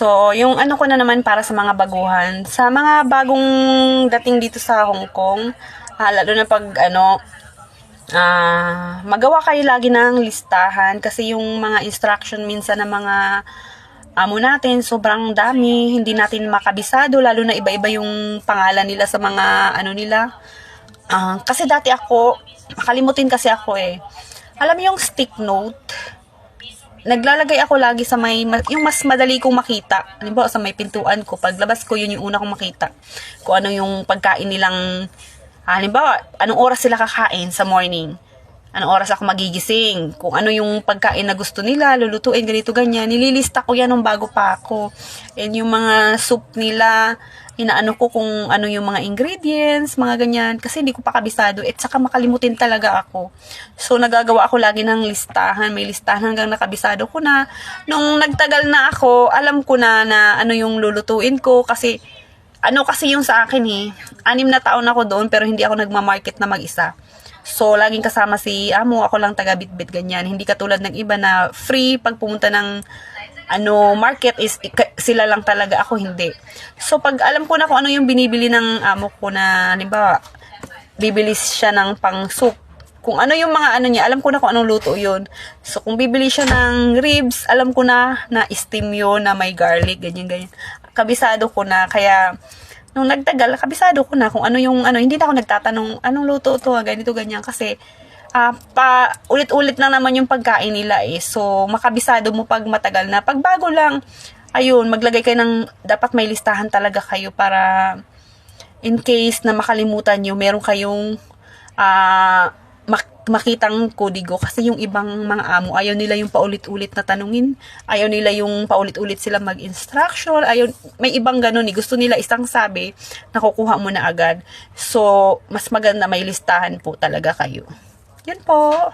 So, yung ano ko na naman para sa mga baguhan, sa mga bagong dating dito sa Hong Kong, ah, lalo na pag ano, ah, magawa kayo lagi ng listahan kasi yung mga instruction minsan ng mga amo natin, sobrang dami, hindi natin makabisado, lalo na iba-iba yung pangalan nila sa mga ano nila. Ah, kasi dati ako, makalimutin kasi ako eh. Alam mo yung stick note, naglalagay ako lagi sa may, ma- yung mas madali kong makita. Halimbawa, sa may pintuan ko, paglabas ko, yun yung una kong makita. Kung ano yung pagkain nilang, halimbawa, anong oras sila kakain sa morning. Anong oras ako magigising. Kung ano yung pagkain na gusto nila, lulutuin, ganito, ganyan. Nililista ko yan nung bago pa ako. And yung mga soup nila, inaano ko kung ano yung mga ingredients, mga ganyan. Kasi hindi ko pa kabisado. At saka makalimutin talaga ako. So, nagagawa ako lagi ng listahan. May listahan hanggang nakabisado ko na. Nung nagtagal na ako, alam ko na na ano yung lulutuin ko. Kasi, ano kasi yung sa akin eh. Anim na taon ako doon pero hindi ako nagmamarket na mag-isa. So, laging kasama si amo, ako lang taga bitbit ganyan. Hindi katulad ng iba na free pag pumunta ng ano, market is sila lang talaga ako hindi. So, pag alam ko na kung ano yung binibili ng amo ko na, halimbawa, bibili siya ng pang soup. Kung ano yung mga ano niya, alam ko na kung anong luto yun. So, kung bibili siya ng ribs, alam ko na na steam yun, na may garlic, ganyan, ganyan. Kabisado ko na, kaya, nung nagtagal, kabisado ko na kung ano yung, ano, hindi na ako nagtatanong, anong luto to, ganito, ganyan, kasi, ah pa, ulit-ulit na naman yung pagkain nila eh. So, makabisado mo pag matagal na. Pag bago lang, ayun, maglagay kayo ng, dapat may listahan talaga kayo para, in case na makalimutan nyo, meron kayong, mak- makitang kodigo kasi yung ibang mga amo ayaw nila yung paulit-ulit na tanungin. Ayaw nila yung paulit-ulit sila mag-instruction. Ayaw may ibang ganun eh. Gusto nila isang sabi nakukuha mo na agad. So mas maganda may listahan po talaga kayo. Yun po